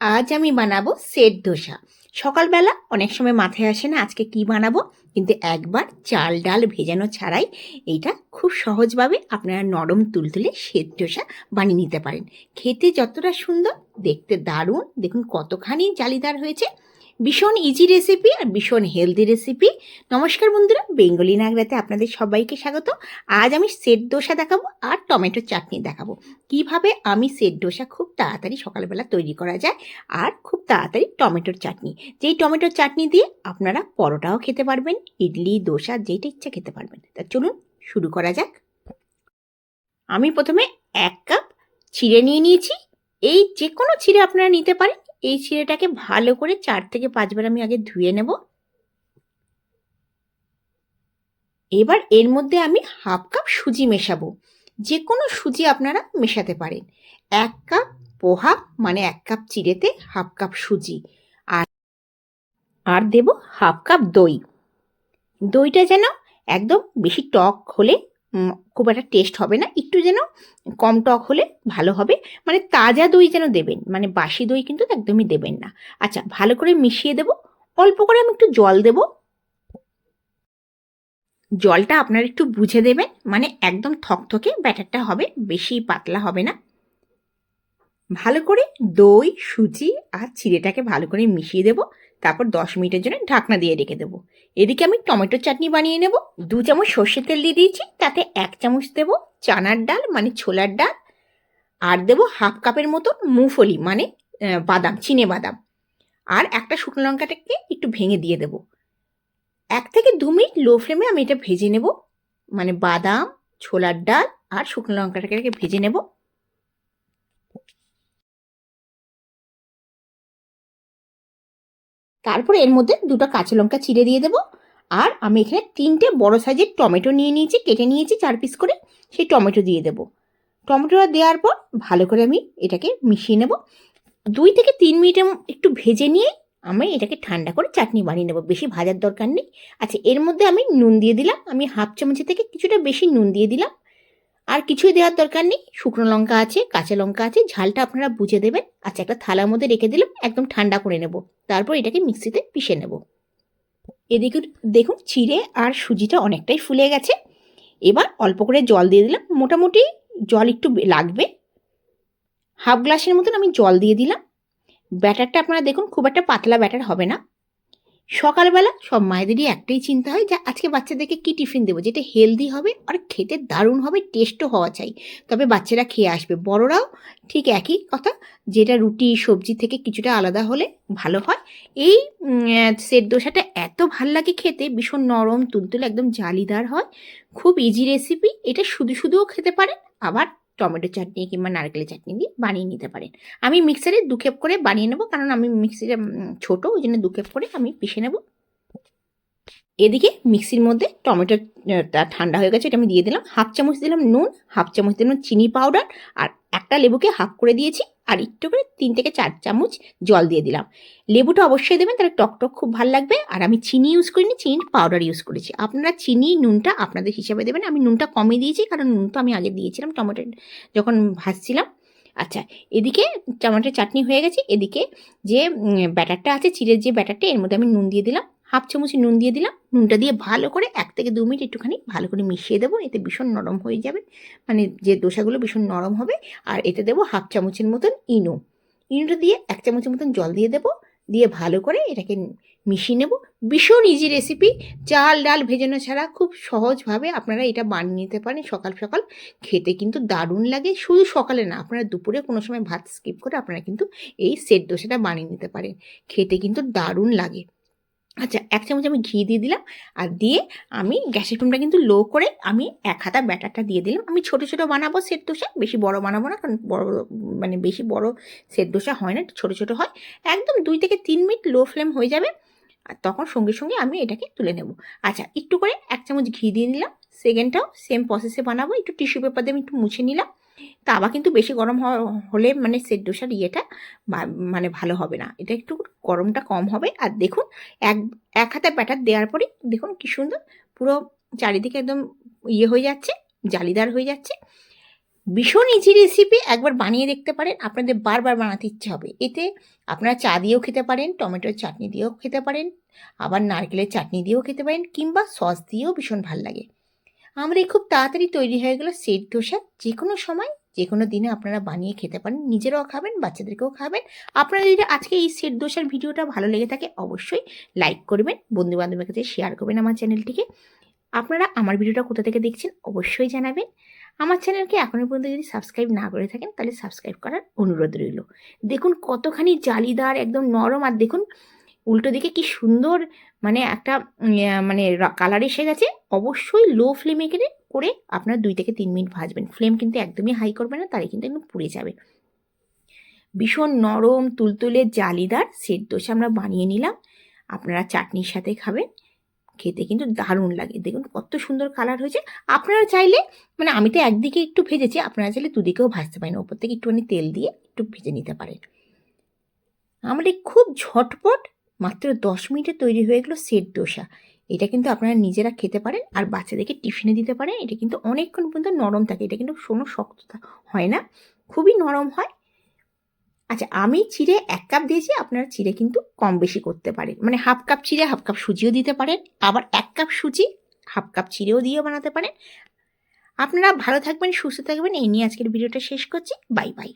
আজ আমি বানাবো সেট ধোসা সকালবেলা অনেক সময় মাথায় আসে না আজকে কি বানাবো, কিন্তু একবার চাল ডাল ভেজানো ছাড়াই এইটা খুব সহজভাবে আপনারা নরম তুলতুলে সেট দোসা বানিয়ে নিতে পারেন। খেতে যতটা সুন্দর, দেখতে দারুণ, দেখুন কতখানি জালিদার হয়েছে। ভীষণ ইজি রেসিপি আর ভীষণ হেলদি রেসিপি নমস্কার বন্ধুরা, বেঙ্গলি নাগরাতে আপনাদের সবাইকে স্বাগত। আজ আমি সেট দোসা দেখাবো আর টমেটো চাটনি দেখাবো। কীভাবে আমি সেট দোসা খুব তাড়াতাড়ি সকালবেলা তৈরি করা যায় আর খুব তাড়াতাড়ি টমেটোর চাটনি। যেই টমেটোর চাটনি দিয়ে আপনারা পরোটাও খেতে পারবেন, ইডলি, দোসা, যেইটা ইচ্ছা খেতে পারবেন। তা চলুন শুরু করা যাক। আমি প্রথমে এক কাপ চিড়ে নিয়ে নিয়েছি। এই যে কোনো চিড়ে আপনারা নিতে পারেন। এই চিড়েটাকে ভালো করে চার থেকে পাঁচবার আমি আগে ধুয়ে নেব। এবার এর মধ্যে আমি হাফ কাপ সুজি মেশাবো। যে কোনো সুজি আপনারা মেশাতে পারেন। এক কাপ পোহা মানে এক কাপ চিড়েতে হাফ কাপ সুজি। আর আর দেব হাফ কাপ দই। দইটা যেন একদম বেশি টক হলে খুব একটা টেস্ট হবে না। একটু যেন কম টক হলে ভালো হবে। মানে তাজা দই যেন দেবেন। মানে বাসি দই কিন্তু একদমই দেবেন না। আচ্ছা ভালো করে মিশিয়ে দেব। অল্প করে আমি একটু জল দেব। জলটা আপনারা একটু বুঝে দেবেন। মানে একদম থকথকে ব্যাটারটা হবে, বেশি পাতলা হবে না। ভালো করে দই, সুজি আর চিড়েটাকে ভালো করে মিশিয়ে দেব। তারপর দশ মিনিটের জন্য ঢাকনা দিয়ে রেখে দেবো। এদিকে আমি টমেটো চাটনি বানিয়ে নেব। দু চামচ সর্ষের তেল দিয়ে দিয়েছি, তাতে এক চামচ দেবো চানার ডাল মানে ছোলার ডাল। আর দেবো হাফ কাপের মতো মুফলি মানে বাদাম, চিনে বাদাম। আর একটা শুকনো লঙ্কাটাকে একটু ভেঙে দিয়ে দেব। এক থেকে দু মিনিট লো ফ্লেমে আমি এটা ভেজে নেব। মানে বাদাম, ছোলার ডাল আর শুকনো লঙ্কাটাকে ভেজে নেব। তারপরে এর মধ্যে দুটো কাঁচা লঙ্কা চিড়ে দিয়ে দেবো। আর আমি এখানে তিনটে বড় সাইজের টমেটো নিয়ে নিয়েছি, কেটে নিয়েছি চার পিস করে, সেই টমেটো দিয়ে দেবো। টমেটোটা দেওয়ার পর ভালো করে আমি এটাকে মিশিয়ে নেব। দুই থেকে তিন মিনিটের একটু ভেজে নিয়ে আমি এটাকে ঠান্ডা করে চাটনি বানিয়ে নেব, বেশি ভাজার দরকার নেই। আচ্ছা এর মধ্যে আমি নুন দিয়ে দিলাম, আমি হাফ চামচের থেকে কিছুটা বেশি নুন দিয়ে দিলাম। আর কিছুই দেওয়ার দরকার নেই। শুকনো লঙ্কা আছে, কাঁচা লঙ্কা আছে, ঝালটা আপনারা বুঝে দেবেন। আচ্ছা একটা থালার মধ্যে রেখে দিলাম, একদম ঠান্ডা করে নেব। তারপর এটাকে মিক্সিতে পিষে নেব। এদিকে দেখুন, চিড়ে আর সুজিটা অনেকটাই ফুলে গেছে। এবার অল্প করে জল দিয়ে দিলাম। মোটামুটি জল একটু লাগবে। হাফ গ্লাসের মতন আমি জল দিয়ে দিলাম। ব্যাটারটা আপনারা দেখুন, খুব একটা পাতলা ব্যাটার হবে না। সকালবেলা সব মায়েদেরই একটাই চিন্তা হয় যে আজকে বাচ্চাদেরকে কি টিফিন দেবো? যেটা হেলদি হবে আর খেতে দারুণ হবে টেস্টও হওয়া চাই। তবে বাচ্চারা খেয়ে আসবে। বড়রাও ঠিক একই কথা, যেটা রুটি, সবজি থেকে কিছুটা আলাদা হলে ভালো হয়। এই সেট দোসাটা এত ভালো লাগে খেতে, ভীষণ নরম, তুলতুলে একদম জালিদার হয়। খুব ইজি রেসিপি এটা শুধু শুধুও খেতে পারেন, আবার টমেটো চাটনি কিংবা নারকেলের চাটনি দিয়ে বানিয়ে নিতে পারেন। আমি মিক্সারে দু খেপ করে বানিয়ে নেব, কারণ আমি মিক্সিটা ছোটো, ওই জন্য দু খেপ করে আমি পিষে নেব। এদিকে মিক্সির মধ্যে টমেটোটা ঠান্ডা হয়ে গেছে, এটা আমি দিয়ে দিলাম। হাফ চামচ দিলাম নুন, হাফ চামচ দিলাম চিনি পাউডার আর একটা লেবুকে হাফ করে দিয়েছি। আর একটু করে তিন থেকে চার চামচ জল দিয়ে দিলাম। লেবুটা অবশ্যই দেবেন, তাহলে টক টক খুব ভালো লাগবে। আর আমি চিনি ইউজ করিনি, চিনির পাউডার ইউজ করেছি। আপনারা চিনি, নুনটা আপনাদের হিসাবে দেবেন। আমি নুনটা কমই দিয়েছি, কারণ নুন তো আমি আগে দিয়েছিলাম টমেটো যখন ভাজছিলাম। আচ্ছা এদিকে টমেটোর চাটনি হয়ে গেছে। এদিকে যে ব্যাটারটা আছে, চিড়ের যে ব্যাটারটা, এর মধ্যে আমি নুন দিয়ে দিলাম। হাফ চামচ নুন দিয়ে দিলাম। নুনটা দিয়ে ভালো করে এক থেকে দু মিনিট একটুখানি ভালো করে মিশিয়ে দেবো। এতে ভীষণ নরম হয়ে যাবে। মানে যে দোসাগুলো ভীষণ নরম হবে, আর এতে দেবো হাফ চামচের মতন ইনো। ইনোটা দিয়ে এক চামচের মতন জল দিয়ে দেবো। দিয়ে ভালো করে এটাকে মিশিয়ে নেব। ভীষণ ইজি রেসিপি চাল, ডাল ভেজানো ছাড়া খুব সহজভাবে আপনারা এটা বানিয়ে নিতে পারেন। সকাল সকাল খেতে কিন্তু দারুণ লাগে। শুধু সকালে না, আপনারা দুপুরে কোনো সময় ভাত স্কিপ করে আপনারা কিন্তু এই সেট দোসাটা বানিয়ে নিতে পারেন। খেতে কিন্তু দারুণ লাগে। আচ্ছা এক চামচ আমি ঘি দিয়ে দিলাম আর দিয়ে আমি গ্যাসের ফ্লেমটা কিন্তু লো করে আমি এক হাতা ব্যাটারটা দিয়ে দিলাম। আমি ছোট ছোট বানাবো সেট দোসা, বেশি বড় বানাবো না কারণ বড় মানে বেশি বড় সেট দোসা হয় না, ছোট ছোট হয়। একদম দুই থেকে তিন মিনিট লো ফ্লেম হয়ে যাবে আর তখন সঙ্গে সঙ্গে আমি এটাকে তুলে নেব। আচ্ছা একটু করে এক চামচ ঘি দিয়ে নিলাম। সেকেন্ডটাও সেম প্রসেসে বানাবো। একটু টিস্যু পেপার দিয়ে আমি একটু মুছে নিলাম। তাওয়া কিন্তু বেশি গরম হলে মানে সেট দোসার ইয়েটা মানে ভালো হবে না। এটা একটু গরমটা কম হবে। আর দেখুন, এক এক হাতে ব্যাটার দেওয়ার পরে দেখুন কি সুন্দর পুরো চারিদিকে একদম ইয়ে হয়ে যাচ্ছে, জালিদার হয়ে যাচ্ছে। ভীষণ ইজি রেসিপি একবার বানিয়ে দেখতে পারেন। আপনাদের বারবার বানাতে ইচ্ছে হবে। এতে আপনারা চা দিয়েও খেতে পারেন, টমেটোর চাটনি দিয়েও খেতে পারেন, আবার নারকেলের চাটনি দিয়েও খেতে পারেন, কিংবা সস দিয়েও ভীষণ ভালো লাগে। আমাদের খুব তাড়াতাড়ি তৈরি হয়ে গেল সেট দোসা যে কোনো সময় যে কোনো দিনে আপনারা বানিয়ে খেতে পারেন। নিজেরাও খাবেন, বাচ্চাদেরকেও খাবেন। আপনারা যদি আজকে এই সেট দোসার ভিডিওটা ভালো লেগে থাকে, অবশ্যই লাইক করবেন বন্ধু বান্ধবের কাছে শেয়ার করবেন আমার চ্যানেলটিকে। আপনারা আমার ভিডিওটা কোথা থেকে দেখছেন, অবশ্যই জানাবেন। আমার চ্যানেলকে এখনও পর্যন্ত যদি সাবস্ক্রাইব না করে থাকেন, তাহলে সাবস্ক্রাইব করার অনুরোধ রইল। দেখুন কতখানি জালিদার, একদম নরম। আর দেখুন, উল্টো দিকে কি সুন্দর মানে একটা মানে কালার এসে গেছে, অবশ্যই লো ফ্লেমে করে করে আপনার দুই থেকে তিন মিনিট ভাজবেন। ফ্লেম কিন্তু একদমই হাই করবেন না তাহলে কিন্তু একদম পুড়ে যাবে। ভীষণ নরম, তুলতুলে, জালিদার সেট দোসা আমরা বানিয়ে নিলাম। আপনারা চাটনির সাথে খাবেন, খেতে কিন্তু দারুণ লাগে। দেখুন কত সুন্দর কালার হয়েছে। আপনারা চাইলে মানে আমি তো একদিকে একটু ভেজেছি, আপনারা চাইলে দুদিকেও ভাজতে পারেন। ওপর থেকে একটুখানি তেল দিয়ে একটু ভেজে নিতে পারেন। আমাদের খুব ঝটপট মাত্র দশ মিনিটে তৈরি হয়ে গেলো সেট দোসা। এটা কিন্তু আপনারা নিজেরা খেতে পারেন আর বাচ্চাদেরকে টিফিনে দিতে পারেন। এটা কিন্তু অনেকক্ষণ পর্যন্ত নরম থাকে। এটা কিন্তু কোনো শক্ত হয় না। খুবই নরম হয়। আচ্ছা আমি চিড়ে এক কাপ দিয়েছি। আপনারা চিড়ে কিন্তু কম বেশি করতে পারেন। মানে হাফ কাপ চিড়ে, হাফ কাপ সুজিও দিতে পারেন। আবার এক কাপ সুজি, হাফ কাপ চিড়েও দিয়েও বানাতে পারেন। আপনারা ভালো থাকবেন, সুস্থ থাকবেন। এই নিয়ে আজকের ভিডিওটা শেষ করছি। Bye bye.